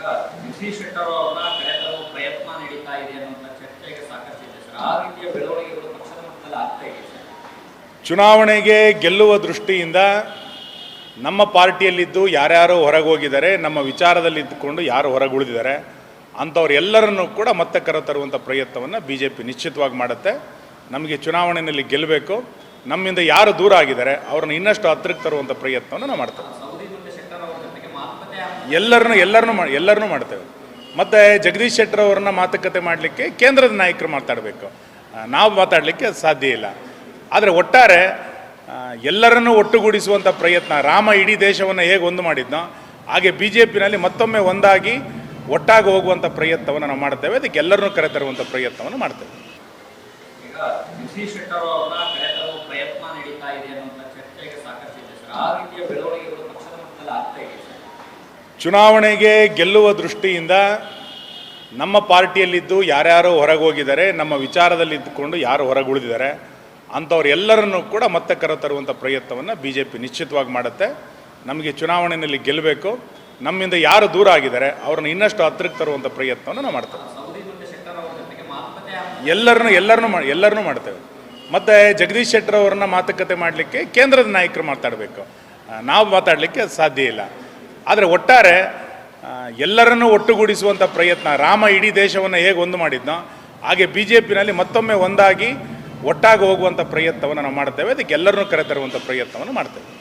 ಈಗ ಜಗದೀಶ್ ಅವರನ್ನ ಕರೆತರುವ ಪ್ರಯತ್ನ ನಡೀತಾ ಇದೆ ಅನ್ನುವಂಥ ಚರ್ಚೆಗೆ ಸಾಕಷ್ಟು ಇದೆ ಸರ್. ಆ ರೀತಿಯ ಬೆಳವಣಿಗೆಗಳು ಪಕ್ಷದ ಮಟ್ಟದಲ್ಲಿ ಆಗ್ತಾ ಇದೆ ಚುನಾವಣೆಗೆ ಗೆಲ್ಲುವ ದೃಷ್ಟಿಯಿಂದ ನಮ್ಮ ಪಾರ್ಟಿಯಲ್ಲಿದ್ದು ಯಾರ್ಯಾರು ಹೊರಗೆ ಹೋಗಿದ್ದಾರೆ ನಮ್ಮ ವಿಚಾರದಲ್ಲಿ ಇದ್ದುಕೊಂಡು ಯಾರು ಹೊರಗುಳಿದಿದ್ದಾರೆ ಅಂಥವ್ರೆಲ್ಲರನ್ನೂ ಕೂಡ ಮತ್ತೆ ಕರೆತರುವಂಥ ಪ್ರಯತ್ನವನ್ನು ಬಿ ಜೆ ಪಿ ನಿಶ್ಚಿತವಾಗಿ ಮಾಡುತ್ತೆ. ನಮಗೆ ಚುನಾವಣೆಯಲ್ಲಿ ಗೆಲ್ಲಬೇಕು. ನಮ್ಮಿಂದ ಯಾರು ದೂರ ಆಗಿದ್ದಾರೆ, ಅವ್ರನ್ನ ಇನ್ನಷ್ಟು ಹತ್ತಿರಕ್ಕೆ ತರುವಂಥ ಪ್ರಯತ್ನವನ್ನು ನಾವು ಮಾಡ್ತೇವೆ ಸೌದಿ ಮತ್ತೆ ಶೆಟ್ಟರ್ ಅವರ ಜೊತೆಗೆ ಮಾತುಕತೆ ಆಗ್- ಎಲ್ಲರನ್ನು ಎಲ್ಲರನ್ನೂ ಮಾ ಎಲ್ಲರನ್ನೂ ಮಾಡ್ತೇವೆ. ಮತ್ತು ಜಗದೀಶ್ ಶೆಟ್ಟರ್ ಅವರನ್ನ ಮಾತುಕತೆ ಮಾಡಲಿಕ್ಕೆ ಕೇಂದ್ರದ ನಾಯಕರು ಮಾತಾಡಬೇಕು. ನಾವು ಮಾತಾಡಲಿಕ್ಕೆ ಸಾಧ್ಯ ಇಲ್ಲ. ಆದರೆ ಒಟ್ಟಾರೆ ಎಲ್ಲರನ್ನೂ ಒಟ್ಟುಗೂಡಿಸುವಂಥ ಪ್ರಯತ್ನ, ರಾಮ ಇಡೀ ದೇಶವನ್ನು ಹೇಗೆ ಒಂದು ಮಾಡಿದ್ನೋ, ಹಾಗೆ ಬಿ ಜೆ ಪಿನಲ್ಲಿ ಮತ್ತೊಮ್ಮೆ ಒಂದಾಗಿ ಒಟ್ಟಾಗಿ ಹೋಗುವಂಥ ಪ್ರಯತ್ನವನ್ನು ನಾವು ಮಾಡ್ತೇವೆ. ಅದಕ್ಕೆ ಎಲ್ಲರನ್ನೂ ಕರೆತರುವಂಥ ಪ್ರಯತ್ನವನ್ನು ಮಾಡ್ತೇವೆ. ಪ್ರಯತ್ನ ಚುನಾವಣೆಗೆ ಗೆಲ್ಲುವ ದೃಷ್ಟಿಯಿಂದ ನಮ್ಮ ಪಾರ್ಟಿಯಲ್ಲಿದ್ದು ಯಾರ್ಯಾರು ಹೊರಗೆ ಹೋಗಿದ್ದಾರೆ ನಮ್ಮ ವಿಚಾರದಲ್ಲಿ ಇದ್ದುಕೊಂಡು ಯಾರು ಹೊರಗೆ ಉಳಿದಿದ್ದಾರೆ ಅಂಥವ್ರೆಲ್ಲರನ್ನೂ ಕೂಡ ಮತ್ತೆ ಕರೆತರುವಂಥ ಪ್ರಯತ್ನವನ್ನು ಬಿ ಜೆ ಪಿ ನಿಶ್ಚಿತವಾಗಿ ಮಾಡುತ್ತೆ. ನಮಗೆ ಚುನಾವಣೆಯಲ್ಲಿ ಗೆಲ್ಲಬೇಕು. ನಮ್ಮಿಂದ ಯಾರು ದೂರ ಆಗಿದ್ದಾರೆ, ಅವ್ರನ್ನ ಇನ್ನಷ್ಟು ಹತ್ತಿರಕ್ಕೆ ತರುವಂಥ ಪ್ರಯತ್ನವನ್ನು ನಾವು ಮಾಡ್ತೇವೆ. ಎಲ್ಲರನ್ನೂ ಎಲ್ಲರನ್ನೂ ಮಾ, ಎಲ್ಲರನ್ನೂ ಮಾಡ್ತೇವೆ. ಮತ್ತು ಜಗದೀಶ್ ಶೆಟ್ಟರ್ ಮಾತುಕತೆ ಮಾಡಲಿಕ್ಕೆ ಕೇಂದ್ರದ ನಾಯಕರು ಮಾತಾಡಬೇಕು. ನಾವು ಮಾತಾಡಲಿಕ್ಕೆ ಸಾಧ್ಯ ಇಲ್ಲ. ಆದರೆ ಒಟ್ಟಾರೆ ಎಲ್ಲರನ್ನು ಒಟ್ಟುಗೂಡಿಸುವಂಥ ಪ್ರಯತ್ನ, ರಾಮ ಇಡೀ ದೇಶವನ್ನು ಹೇಗೆ ಒಂದು ಮಾಡಿದ್ನೋ, ಹಾಗೆ ಬಿ ಜೆ ಪಿನಲ್ಲಿ ಮತ್ತೊಮ್ಮೆ ಒಂದಾಗಿ ಒಟ್ಟಾಗಿ ಹೋಗುವಂಥ ಪ್ರಯತ್ನವನ್ನು ನಾವು ಮಾಡ್ತೇವೆ. ಅದಕ್ಕೆ ಎಲ್ಲರನ್ನೂ ಕರೆತರುವಂಥ ಪ್ರಯತ್ನವನ್ನು ಮಾಡ್ತೇವೆ.